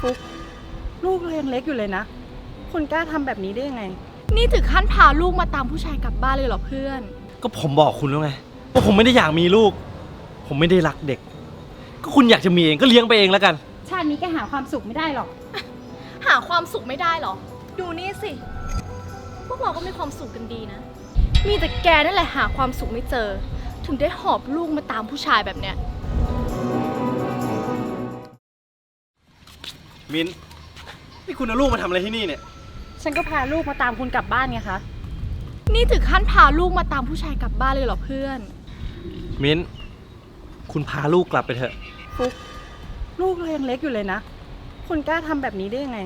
ฟุกลูกเรายังเล็กอยู่เลยนะ คุณกล้าทำแบบนี้ได้ยังไง นี่ถึงขั้นพาลูกมาตามผู้ชายกลับบ้านเลยเหรอเพื่อน ก็ผมบอกคุณแล้วไงว่าผมไม่ได้อยากมีลูก ผมไม่ได้รักเด็ก ก็คุณอยากจะมีเองก็เลี้ยงไปเองแล้วกัน ชาตินี้แกหาความสุขไม่ได้หรอก หาความสุขไม่ได้เหรอ ดูนี่สิ พวกเราก็มีความสุขกันดีนะ มีแต่แกนั่นแหละหาความสุขไม่เจอ ถึงได้หอบลูกมาตามผู้ชายแบบเนี้ย มิ้นนี่คุณเอาลูกมาทำอะไรที่นี่เนี่ย ฉันก็พาลูกมาตามคุณกลับบ้านไงคะ นี่ถึงขั้นพาลูกมาตามผู้ชายกลับบ้านเลยเหรอเพื่อน มิ้นคุณพาลูกกลับไปเถอะ ฟุกลูกเรายังเล็กอยู่เลยนะ คุณกล้าทำแบบนี้ได้ยังไง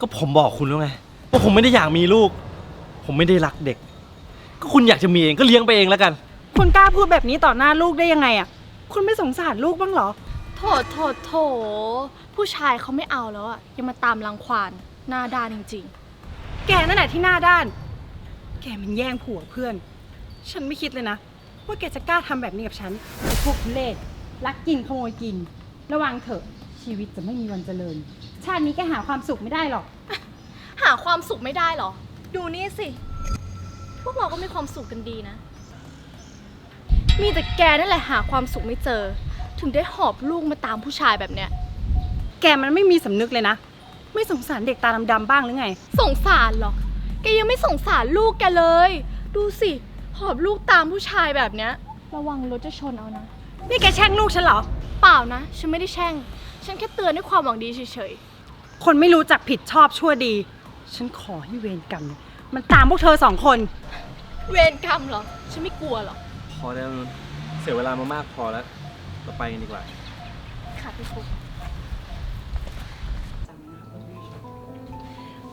ก็ผมบอกคุณแล้วไงว่าผมไม่ได้อยากมีลูก ผมไม่ได้รักเด็ก ก็คุณอยากจะมีเองก็เลี้ยงไปเองแล้วกัน คุณกล้าพูดแบบนี้ต่อหน้าลูกได้ยังไงอะคุณไม่สงสารลูกบ้างเหรอ โถโถโถ ผู้ชายเขาไม่เอาแล้วอะยังมาตามรังควานหน้าด้านจริงๆ แกนั่นแหละที่หน้าด้าน แกมันแย่งผัวเพื่อน ฉันไม่คิดเลยนะ ว่าแกจะกล้าทำแบบนี้กับฉันไอ้พวกทุเลศลักกินขโมยกิน ระวังเถอะชีวิตจะไม่มีวันเจริญ ชาตินี้แกหาความสุขไม่ได้หรอก หาความสุขไม่ได้เหรอ ดูนี่สิ พวกเราก็มีความสุขกันดีนะ มีแต่แกนั่นแหละหาความสุขไม่เจอ ถึงได้หอบลูกมาตามผู้ชายแบบเนี้ย แกมันไม่มีสำนึกเลยนะ ไม่สงสารเด็กตาดำๆบ้างหรือไง สงสารเหรอแกยังไม่สงสารลูกแกเลย ดูสิ หอบลูกตามผู้ชายแบบเนี้ย ระวังรถจะชนเอานะ นี่แกแช่งลูกฉันเหรอ เปล่านะ ฉันไม่ได้แช่ง ฉันแค่เตือนด้วยความหวังดีเฉยคนไม่รู้จักผิดชอบชั่วดี ฉันขอให้เวรกรรมเนี่ยมันตามพวกเธอสองคน ๆ เวรกรรมเหรอ ฉันไม่กลัวหรอก พอแล้วนุ่นเสียเวลามามากพอแล้ว เราไปกันดีกว่า ค่ะพี่ฟุก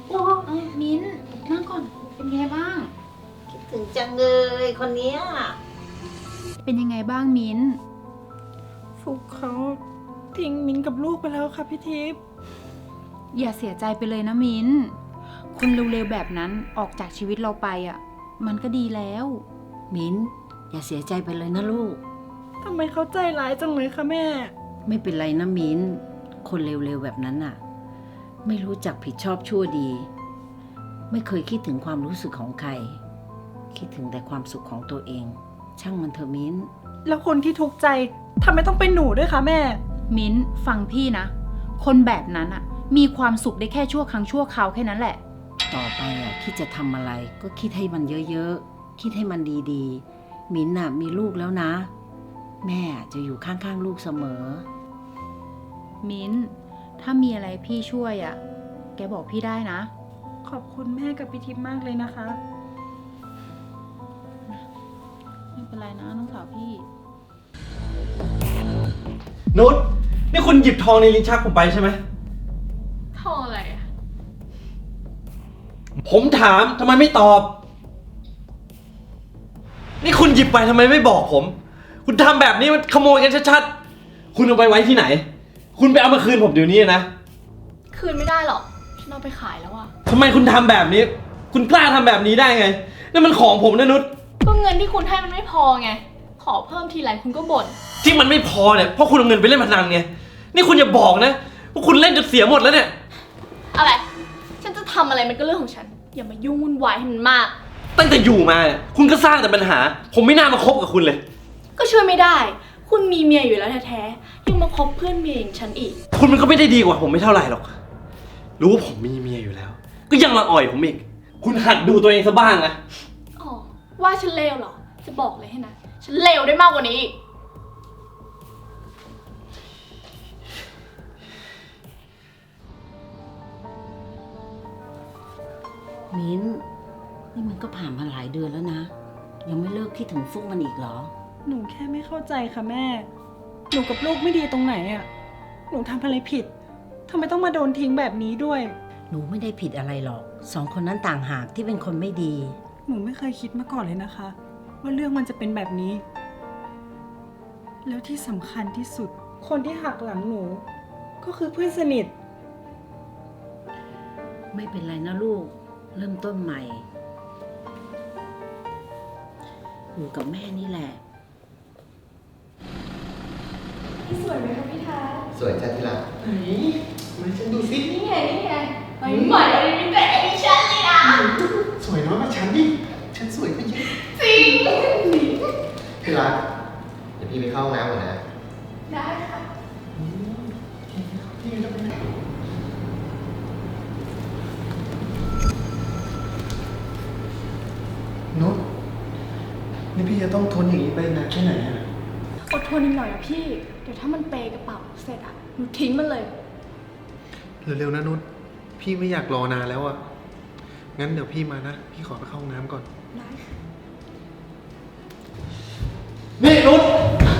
โอ้มิ้นนั่งก่อน เป็นไงบ้าง คิดถึงจังเลยคนเนี้ยเป็นยังไงบ้างมิ้น ฟุกเขาทิ้งมิ้นกับลูกไปแล้วค่ะพี่ทิพย์อย่าเสียใจไปเลยนะมิ้น คนเร็วๆแบบนั้นออกจากชีวิตเราไปอะ มันก็ดีแล้ว มิ้น อย่าเสียใจไปเลยนะลูก ทำไมเขาใจร้ายจังเลยคะแม่ ไม่เป็นไรนะมิ้น คนเร็วๆแบบนั้นน่ะ ไม่รู้จักผิดชอบชั่วดี ไม่เคยคิดถึงความรู้สึกของใคร คิดถึงแต่ความสุขของตัวเอง ช่างมันเถอะมิ้น แล้วคนที่ทุกข์ใจทำไมต้องเป็นหนูด้วยคะแม่ มิ้นฟังพี่นะ คนแบบนั้นอะมีความสุขได้แค่ชั่วครั้งชั่วคราวแค่นั้นแหละ ต่อไปอะคิดจะทำอะไร ก็คิดให้มันเยอะๆ คิดให้มันดีๆ มิ้นน่ะมีลูกแล้วนะ แม่จะอยู่ข้างๆลูกเสมอ มิ้น ถ้ามีอะไรพี่ช่วยอะ แกบอกพี่ได้นะ ขอบคุณแม่กับพี่ทิพย์มากเลยนะคะ ไม่เป็นไรนะน้องสาวพี่ นุชนี่คุณหยิบทองในลิ้นชักผมไปใช่ไหม ทองอะไรอะผมถามทำไมไม่ตอบ นี่คุณหยิบไปทำไมไม่บอกผม คุณทำแบบนี้มันขโมยกันชัดๆ คุณเอาไปไว้ที่ไหน คุณไปเอามาคืนผมเดี๋ยวนี้นะคืนไม่ได้หรอก ฉันเอาไปขายแล้วอะทำไมคุณทำแบบนี้ คุณกล้าทำแบบนี้ได้ไงนั่นมันของผมนะนุชก็เงินที่คุณให้มันไม่พอไง ขอเพิ่มทีไรคุณก็บ่น ที่มันไม่พอเนี่ยเพราะคุณเอาเงินไปเล่นพนันไงนี่คุณอย่าบอกนะว่าคุณเล่นจนเสียหมดแล้วเนี่ยอะไร ฉันจะทำอะไรมันก็เรื่องของฉัน อย่ามายุ่งวุ่นวายให้มันมาก ตั้งแต่อยู่มาเนี่ยคุณก็สร้างแต่ปัญหา ผมไม่น่ามาคบกับคุณเลย ก็ช่วยไม่ได้ คุณมีเมียอยู่แล้วแท้ๆ ยังมาคบเพื่อนเมียอย่างฉันอีก คุณมันก็ไม่ได้ดีกว่าผมไม่เท่าไหร่หรอก รู้ว่าผมมีเมียอยู่แล้ว ก็ยังมาอ่อยผมอีก คุณหัดดูตัวเองซะบ้างนะ อ๋อ ว่าฉันเลวเหรอ จะบอกเลยให้นะ ฉันเลวได้มากกว่านี้อีก มิ้น นี่มันก็ผ่านมาหลายเดือนแล้วนะ ยังไม่เลิกคิดถึงฟุกมันอีกเหรอ หนูแค่ไม่เข้าใจค่ะแม่ หนูกับลูกไม่ดีตรงไหนอะหนูทำอะไรผิดทำไมต้องมาโดนทิ้งแบบนี้ด้วย หนูไม่ได้ผิดอะไรหรอก สองคนนั้นต่างหากที่เป็นคนไม่ดี หนูไม่เคยคิดมาก่อนเลยนะคะ ว่าเรื่องมันจะเป็นแบบนี้ แล้วที่สำคัญที่สุด คนที่หักหลังหนู ก็คือเพื่อนสนิท ไม่เป็นไรนะลูก เริ่มต้นใหม่ อยู่กับแม่นี่แหละ สวยจ้าที่รักมาฉันดูสินี่ไงนี่ไงใหม่เลยมีแต่ไอ้ฉันเลยอะสวยน้อยกว่าฉันดิฉันสวยกว่าเยอะจริงพี่รักเดี๋ยวพี่ไปเข้าห้องน้ำก่อนนะได้ค่ะพี่จะไปไหนนุชนี่พี่จะต้องทนอย่างนี้ไปนานแค่ไหนอะ อดทนอีกหน่อยนะพี่ เดี๋ยวถ้ามันเปย์กระเป๋าเสร็จอะหนูทิ้งมันเลย เร็วๆนะนุชพี่ไม่อยากรอนานแล้วอะงั้นเดี๋ยวพี่มานะ พี่ขอไปเข้าห้องน้ำก่อนได้ค่ะนี่นุช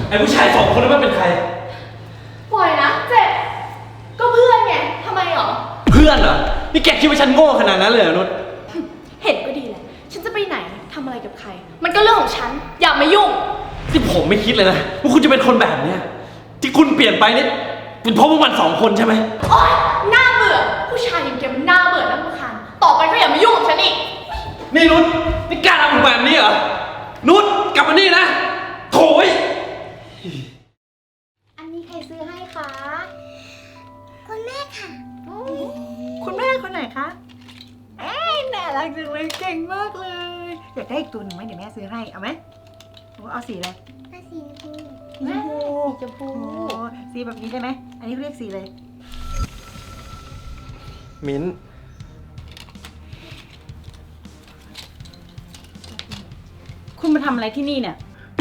ไอ้ผู้ชายสองคนนั้นมันเป็นใคร ปล่อยนะ เจ็บ ก็เพื่อนไงทำไมหรอ เพื่อนเหรอ นี่แกคิดว่าฉันโง่ขนาดนั้นเลยเหรอนุชเห็นก็ดีแหละ ฉันจะไปไหนทำอะไรกับใคร มันก็เรื่องของฉัน อย่ามายุ่ง ที่ผมไม่คิดเลยนะว่าคุณจะเป็นคนแบบเนี้ยที่คุณเปลี่ยนไปนี่เป็นเพราะพวกมันสองคนใช่ไหมโอ๊ยน่าเบื่อ ผู้ชายอย่างแกมันน่าเบื่อน่ารำคาญต่อไปก็อย่ามายุ่งกับฉันอีก นี่นุชนี่กล้าทำผมแบบนี้เหรอนุชกลับมานี่นะโถยอันนี้ใครซื้อให้คะ คุณแม่คนไหนคะเอ้ยน่ารักจังเลยเก่งมากเลย อยากได้อีกตัวหนึ่งไหมเดี๋ยวแม่ซื้อให้ เอาไหมโอ้เอาสีอะไรสีช มพูสีชมพูโอ้สีแบบนี้ได้ไหม อันนี้เขาเรียกสีเลยมิ้นคุณมาทำอะไรที่นี่เนี่ย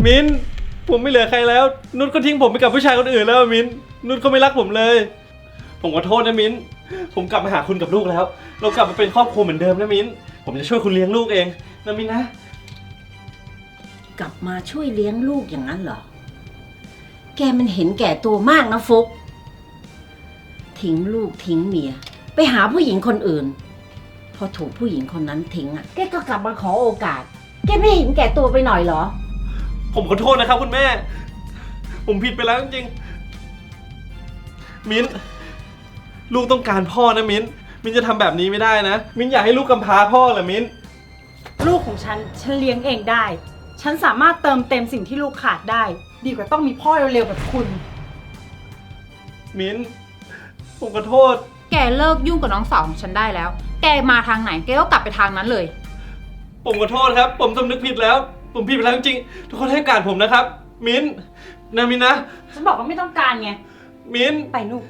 มิ้นผมไม่เหลือใครแล้ว นุชก็ทิ้งผมไปกับผู้ชายคนอื่นแล้วอะมิ้นนุชก็ไม่รักผมเลย ผมขอโทษนะมิ้น ผมกลับมาหาคุณกับลูกแล้ว เรากลับมาเป็นครอบครัวเหมือนเดิมนะมิ้น ผมจะช่วยคุณเลี้ยงลูกเองนะมิ้นนะ กลับมาช่วยเลี้ยงลูกอย่างนั้นเหรอ แกมันเห็นแก่ตัวมากนะฟุก ทิ้งลูกทิ้งเมีย ไปหาผู้หญิงคนอื่น พอถูกผู้หญิงคนนั้นทิ้งอะ แกก็กลับมาขอโอกาส แกไม่เห็นแก่ตัวไปหน่อยเหรอ ผมขอโทษนะครับคุณแม่ ผมผิดไปแล้วจริงๆมิ้น ลูกต้องการพ่อนะมิ้น มิ้นจะทำแบบนี้ไม่ได้นะ มิ้นอยากให้ลูกกำพร้าพ่อเหรอมิ้น ลูกของฉัน ฉันเลี้ยงเองได้ ฉันสามารถเติมเต็มสิ่งที่ลูกขาดได้ ดีกว่าต้องมีพ่อเร็วๆแบบคุณ มิ้นผมขอโทษ แกเลิกยุ่งกับน้องสาวของฉันได้แล้ว แกมาทางไหน แกก็กลับไปทางนั้นเลย ผมขอโทษครับ ผมสำนึกผิดแล้ว ผมผิดไปแล้วจริงๆทุกคนให้โอกาสผมนะครับ มิ้นนะมิ้นนะ ฉันบอกว่าไม่ต้องการไง มิ้น ไปลูก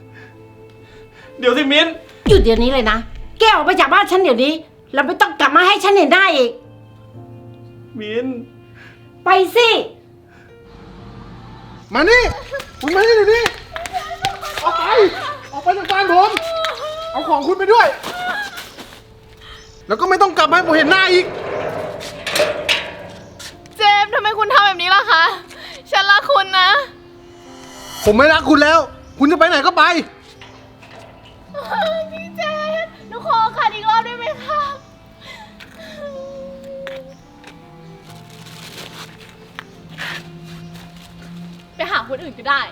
เดี๋ยวสิมิ้น หยุดเดี๋ยวนี้เลยนะ แกออกไปจากบ้านฉันเดี๋ยวนี้ แล้วไม่ต้องกลับมาให้ฉันเห็นได้อีก มิ้น ไปสิ มานี่คุณมานี่เดี๋ยวนี้ออกไป ออกไปจากบ้านผม เอาของคุณไปด้วย แล้วก็ไม่ต้องกลับมาให้ผมเห็นหน้าอีก เจมส์ทำไมคุณทำแบบนี้ล่ะคะ ฉันรักคุณนะ ผมไม่รักคุณแล้ว คุณจะไปไหนก็ไป พี่เจ คนอื่นก็ได้